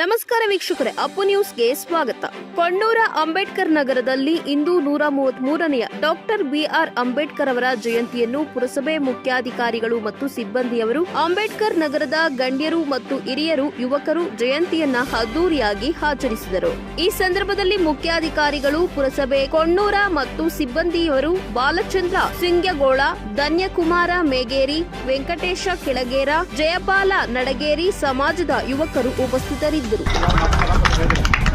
ನಮಸ್ಕಾರ ವೀಕ್ಷಕರೇ, ಅಪ್ಪು ನ್ಯೂಸ್ಗೆ ಸ್ವಾಗತ. ಕೊಣ್ಣೂರ ಅಂಬೇಡ್ಕರ್ ನಗರದಲ್ಲಿ ಇಂದು ನೂರ ಮೂವತ್ತ್ ಮೂರನೆಯ ಡಾಕ್ಟರ್ ಬಿಆರ್ ಅಂಬೇಡ್ಕರ್ ಅವರ ಜಯಂತಿಯನ್ನು ಪುರಸಭೆ ಮುಖ್ಯಾಧಿಕಾರಿಗಳು ಮತ್ತು ಸಿಬ್ಬಂದಿಯವರು, ಅಂಬೇಡ್ಕರ್ ನಗರದ ಗಣ್ಯರು ಮತ್ತು ಹಿರಿಯರು, ಯುವಕರು ಜಯಂತಿಯನ್ನ ಅದ್ದೂರಿಯಾಗಿ ಆಚರಿಸಿದರು. ಈ ಸಂದರ್ಭದಲ್ಲಿ ಮುಖ್ಯಾಧಿಕಾರಿಗಳು, ಪುರಸಭೆ ಕೊಣ್ಣೂರ ಮತ್ತು ಸಿಬ್ಬಂದಿಯವರು ಬಾಲಚಂದ್ರ ಸಿಂಗ್ಯಗೋಳ ಧನ್ಯಕುಮಾರ ಮೇಗೇರಿ, ವೆಂಕಟೇಶ ಕೆಳಗೇರ, ಜಯಪಾಲ ನಡಗೇರಿ ಸಮಾಜದ ಯುವಕರು ಉಪಸ್ಥಿತರಿದ್ದರು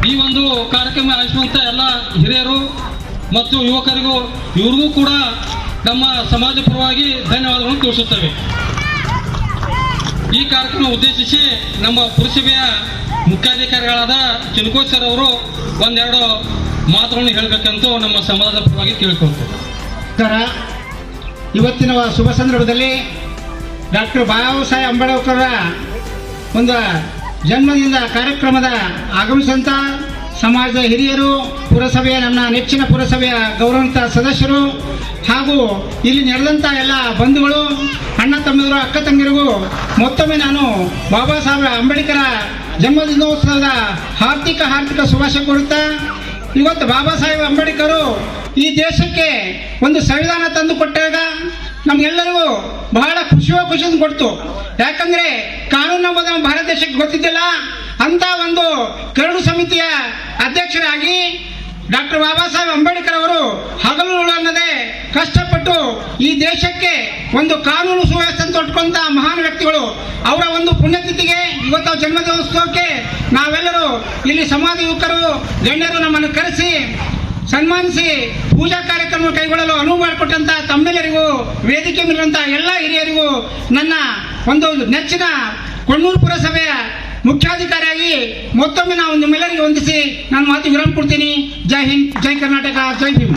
ಈ ಒಂದು ಕಾರ್ಯಕ್ರಮ ಆಯೋಜಿಸುವಂತ ಎಲ್ಲ ಹಿರಿಯರು ಮತ್ತು ಯುವಕರಿಗೂ ಇವ್ರಿಗೂ ಕೂಡ ನಮ್ಮ ಸಮಾಜ ಪರವಾಗಿ ಧನ್ಯವಾದಗಳನ್ನು ತಿಳಿಸುತ್ತೇವೆ. ಈ ಕಾರ್ಯಕ್ರಮ ಉದ್ದೇಶಿಸಿ ನಮ್ಮ ಪುರಸಭೆಯ ಮುಖ್ಯಾಧಿಕಾರಿಗಳಾದ ಚಿನ್ಕೋಶ್ ಸರ್ ಅವರು ಒಂದೆರಡು ಮಾತುಗಳನ್ನು ಹೇಳಬೇಕಂತೂ ನಮ್ಮ ಸಮಾಜದ ಪರವಾಗಿ ಕೇಳಿಕೊಳ್ತೇವೆ ಇವತ್ತಿನ ಶುಭ ಸಂದರ್ಭದಲ್ಲಿ ಡಾಕ್ಟರ್ ಬಾಬಾ ಸಾಹೇಬ್ ಅಂಬೇಡ್ಕರ್ ಒಂದು ಜನ್ಮದಿನದ ಕಾರ್ಯಕ್ರಮದ ಆಗಮಿಸಿದಂಥ ಸಮಾಜದ ಹಿರಿಯರು ಪುರಸಭೆಯ ನನ್ನ ನೆಚ್ಚಿನ ಪುರಸಭೆಯ ಗೌರವಂತ ಸದಸ್ಯರು ಹಾಗೂ ಇಲ್ಲಿ ನಡೆದಂಥ ಎಲ್ಲ ಬಂಧುಗಳು, ಅಣ್ಣ ತಮ್ಮದರು, ಅಕ್ಕ ತಂಗಿರಿಗೂ ಮತ್ತೊಮ್ಮೆ ನಾನು ಬಾಬಾ ಸಾಹೇಬ್ ಅಂಬೇಡ್ಕರ ಜನ್ಮದಿನೋತ್ಸವದ ಹಾರ್ದಿಕ ಹಾರ್ದಿಕ ಶುಭಾಶಯ ಕೋರುತ್ತಾ, ಇವತ್ತು ಬಾಬಾ ಸಾಹೇಬ್ ಅಂಬೇಡ್ಕರು ಈ ದೇಶಕ್ಕೆ ಒಂದು ಸಂವಿಧಾನ ತಂದು ಕೊಟ್ಟಾಗ ನಮ್ಗೆಲ್ಲರಿಗೂ ಬಹಳ ಖುಷಿಯ ಖುಷಿಯನ್ನು ಕೊಡ್ತು. ಯಾಕಂದ್ರೆ ಕಾನೂನು ನಮ್ಮ ಭಾರತ ದೇಶಕ್ಕೆ ಗೊತ್ತಿದ್ದಿಲ್ಲ. ಅಂತ ಒಂದು ಕರಡು ಸಮಿತಿಯ ಅಧ್ಯಕ್ಷರಾಗಿ ಡಾಕ್ಟರ್ ಬಾಬಾ ಸಾಹೇಬ್ ಅಂಬೇಡ್ಕರ್ ಅವರು ಹಗಲು ಅನ್ನದೇ ಕಷ್ಟಪಟ್ಟು ಈ ದೇಶಕ್ಕೆ ಒಂದು ಕಾನೂನು ಸುವ್ಯವಸ್ಥೆ ತೊಟ್ಕೊಂಡ ಮಹಾನ್ ವ್ಯಕ್ತಿಗಳು. ಅವರ ಒಂದು ಪುಣ್ಯತಿಥಿಗೆ ಇವತ್ತು ಜನ್ಮದಿನೋತ್ಸವಕ್ಕೆ ನಾವೆಲ್ಲರೂ ಇಲ್ಲಿ ಸಮಾಜ ಯುವಕರು, ಗಣ್ಯರು ನಮ್ಮನ್ನು ಕರೆಸಿ ಸನ್ಮಾನಿಸಿ ಪೂಜಾ ಕಾರ್ಯಕ್ರಮ ಕೈಗೊಳ್ಳಲು ಅನುವು ಮಾಡಿಕೊಟ್ಟಂತ ತಮ್ಮೆಲ್ಲರಿಗೂ, ವೇದಿಕೆ ಮೇಲಿರುವಂತಹ ಎಲ್ಲ ಹಿರಿಯರಿಗೂ ನನ್ನ ಒಂದು ನೆಚ್ಚಿನ ಕೊಣ್ಣೂರು ಪುರಸಭೆಯ ಮುಖ್ಯಾಧಿಕಾರಿಯಾಗಿ ಮತ್ತೊಮ್ಮೆ ನಾವು ನಿಮ್ಮೆಲ್ಲರಿಗೆ ವಂದಿಸಿ ನಾನು ಮಾತು ವಿರಾಮ ಕೊಡ್ತೀನಿ. ಜೈ ಹಿಂದ್, ಜೈ ಕರ್ನಾಟಕ, ಜೈ ಭೀಮ್.